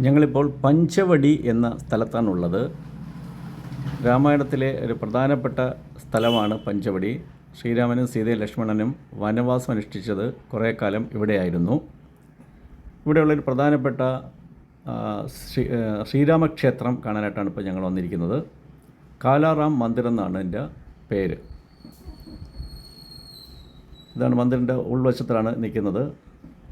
ഞങ്ങളിപ്പോൾ പഞ്ചവടി എന്ന സ്ഥലത്താണുള്ളത്. രാമായണത്തിലെ ഒരു പ്രധാനപ്പെട്ട സ്ഥലമാണ് പഞ്ചവടി. ശ്രീരാമനും സീതയും ലക്ഷ്മണനും വനവാസം അനുഷ്ഠിച്ചത് കുറേ കാലം ഇവിടെയായിരുന്നു. ഇവിടെയുള്ളൊരു പ്രധാനപ്പെട്ട ശ്രീ ശ്രീരാമക്ഷേത്രം കാണാനായിട്ടാണ് ഇപ്പോൾ ഞങ്ങൾ വന്നിരിക്കുന്നത്. കാലാറാം മന്ദിർ എന്നാണ് എന്റെ പേര്. ഇതാണ് മന്ദിറിന്റെ ഉൾവശത്തിലാണ് നിൽക്കുന്നത്.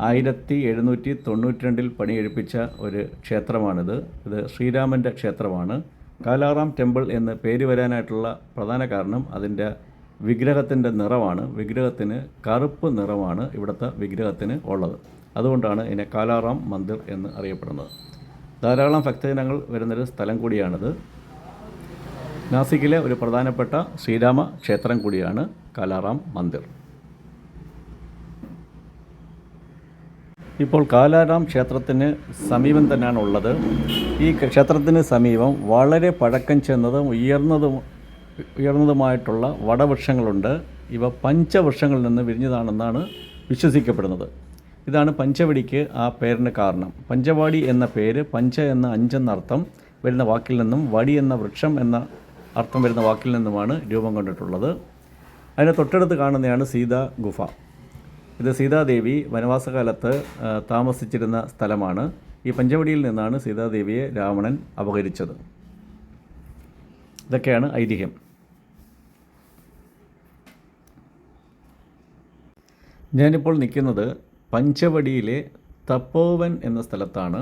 ആയിരത്തി എഴുന്നൂറ്റി തൊണ്ണൂറ്റി രണ്ടിൽ പണിയെഴുപ്പിച്ച ഒരു ക്ഷേത്രമാണിത്. ഇത് ശ്രീരാമന്റെ ക്ഷേത്രമാണ്. കാലാറാം ടെമ്പിൾ എന്ന് പേര് വരാനായിട്ടുള്ള പ്രധാന കാരണം അതിന്റെ വിഗ്രഹത്തിന്റെ നിറമാണ് വിഗ്രഹത്തിന് കറുപ്പ് നിറമാണ് ഇവിടുത്തെ വിഗ്രഹത്തിന് ഉള്ളത്. അതുകൊണ്ടാണ് ഇതിനെ കാലാറാം മന്ദിർ എന്ന് അറിയപ്പെടുന്നത്. ധാരാളം ഭക്തജനങ്ങൾ വരുന്നൊരു സ്ഥലം കൂടിയാണിത്. നാസിക്കിലെ ഒരു പ്രധാനപ്പെട്ട ശ്രീരാമ ക്ഷേത്രം കൂടിയാണ് കാലാറാം മന്ദിർ. ഇപ്പോൾ കാലാരാം ക്ഷേത്രത്തിന് സമീപം തന്നെയാണ് ഉള്ളത്. ഈ ക്ഷേത്രത്തിന് സമീപം വളരെ പഴക്കം ചെന്നതും ഉയർന്നതും ഉയർന്നതുമായിട്ടുള്ള വടവൃക്ഷങ്ങളുണ്ട്. ഇവ പഞ്ചവൃക്ഷങ്ങളിൽ നിന്ന് വിരിഞ്ഞതാണെന്നാണ് വിശ്വസിക്കപ്പെടുന്നത്. ഇതാണ് പഞ്ചവടിക്ക് ആ പേരിന് കാരണം. പഞ്ചവാടി എന്ന പേര് പഞ്ച എന്ന അഞ്ചെന്ന അർത്ഥം വരുന്ന വാക്കിൽ നിന്നും വടി എന്ന വൃക്ഷം എന്ന അർത്ഥം വരുന്ന വാക്കിൽ നിന്നുമാണ് രൂപം കൊണ്ടിട്ടുള്ളത്. അതിനെ തൊട്ടടുത്ത് കാണുന്നതാണ് സീതാ ഗുഫ ഇത് സീതാദേവി വനവാസകാലത്ത് താമസിച്ചിരുന്ന സ്ഥലമാണ്. ഈ പഞ്ചവടിയിൽ നിന്നാണ് സീതാദേവിയെ രാവണൻ അപഹരിച്ചത്. ഇതൊക്കെയാണ് ഐതിഹ്യം. ഞാനിപ്പോൾ നിൽക്കുന്നത് പഞ്ചവടിയിലെ തപ്പോവൻ എന്ന സ്ഥലത്താണ്.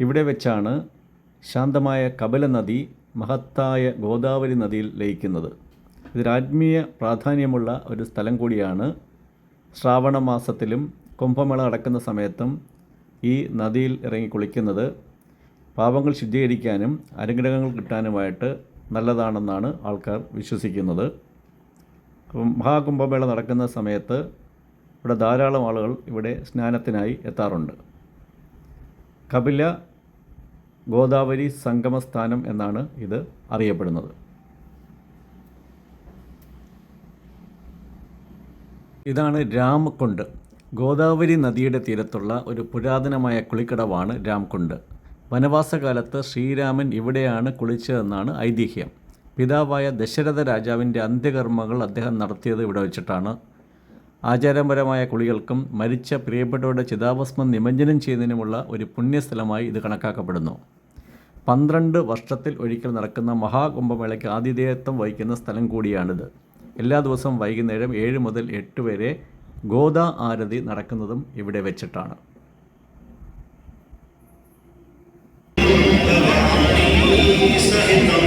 ഇവിടെ വെച്ചാണ് ശാന്തമായ കപലനദി മഹത്തായ ഗോദാവരി നദിയിൽ ലയിക്കുന്നത്. ഇത് ആത്മീയ പ്രാധാന്യമുള്ള ഒരു സ്ഥലം കൂടിയാണ് ശ്രാവണ മാസത്തിലും കുംഭമേള നടക്കുന്ന സമയത്തും ഈ നദിയിൽ ഇറങ്ങി കുളിക്കുന്നത് പാപങ്ങൾ ശുദ്ധീകരിക്കാനും അനുഗ്രഹങ്ങൾ കിട്ടാനുമായിട്ട് നല്ലതാണെന്നാണ് ആൾക്കാർ വിശ്വസിക്കുന്നത്. മഹാകുംഭമേള നടക്കുന്ന സമയത്ത് ഇവിടെ ധാരാളം ആളുകൾ ഇവിടെ സ്നാനത്തിനായി എത്താറുണ്ട്. കപില ഗോദാവരി സംഗമസ്ഥാനം എന്നാണ് ഇത് അറിയപ്പെടുന്നത്. ഇതാണ് രാമക്കുണ്ട് ഗോദാവരി നദിയുടെ തീരത്തുള്ള ഒരു പുരാതനമായ കുളിക്കടവാണ് രാംകുണ്ട്. വനവാസകാലത്ത് ശ്രീരാമൻ ഇവിടെയാണ് കുളിച്ചതെന്നാണ് ഐതിഹ്യം. പിതാവായ ദശരഥ രാജാവിന്റെ അന്ത്യകർമ്മങ്ങൾ അദ്ദേഹം നടത്തിയത് ഇവിടെ വെച്ചിട്ടാണ്. ആചാരപരമായ കുളികൾക്കും മരിച്ച പ്രിയപ്പെട്ടവരുടെ ചിതാഭസ്മം നിമജ്ജനം ചെയ്യുന്നതിനുമുള്ള ഒരു പുണ്യസ്ഥലമായി ഇത് കണക്കാക്കപ്പെടുന്നു. പന്ത്രണ്ട് വർഷത്തിൽ ഒരിക്കൽ നടക്കുന്ന മഹാകുംഭമേളയ്ക്ക് ആതിഥേയത്വം വഹിക്കുന്ന സ്ഥലം കൂടിയാണിത്. എല്ലാ ദിവസവും വൈകുന്നേരം ഏഴ് മുതൽ എട്ട് വരെ ഗോദാ ആരതി നടക്കുന്നതും ഇവിടെ വെച്ചിട്ടാണ് Thank you.